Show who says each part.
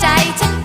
Speaker 1: ใจฉัน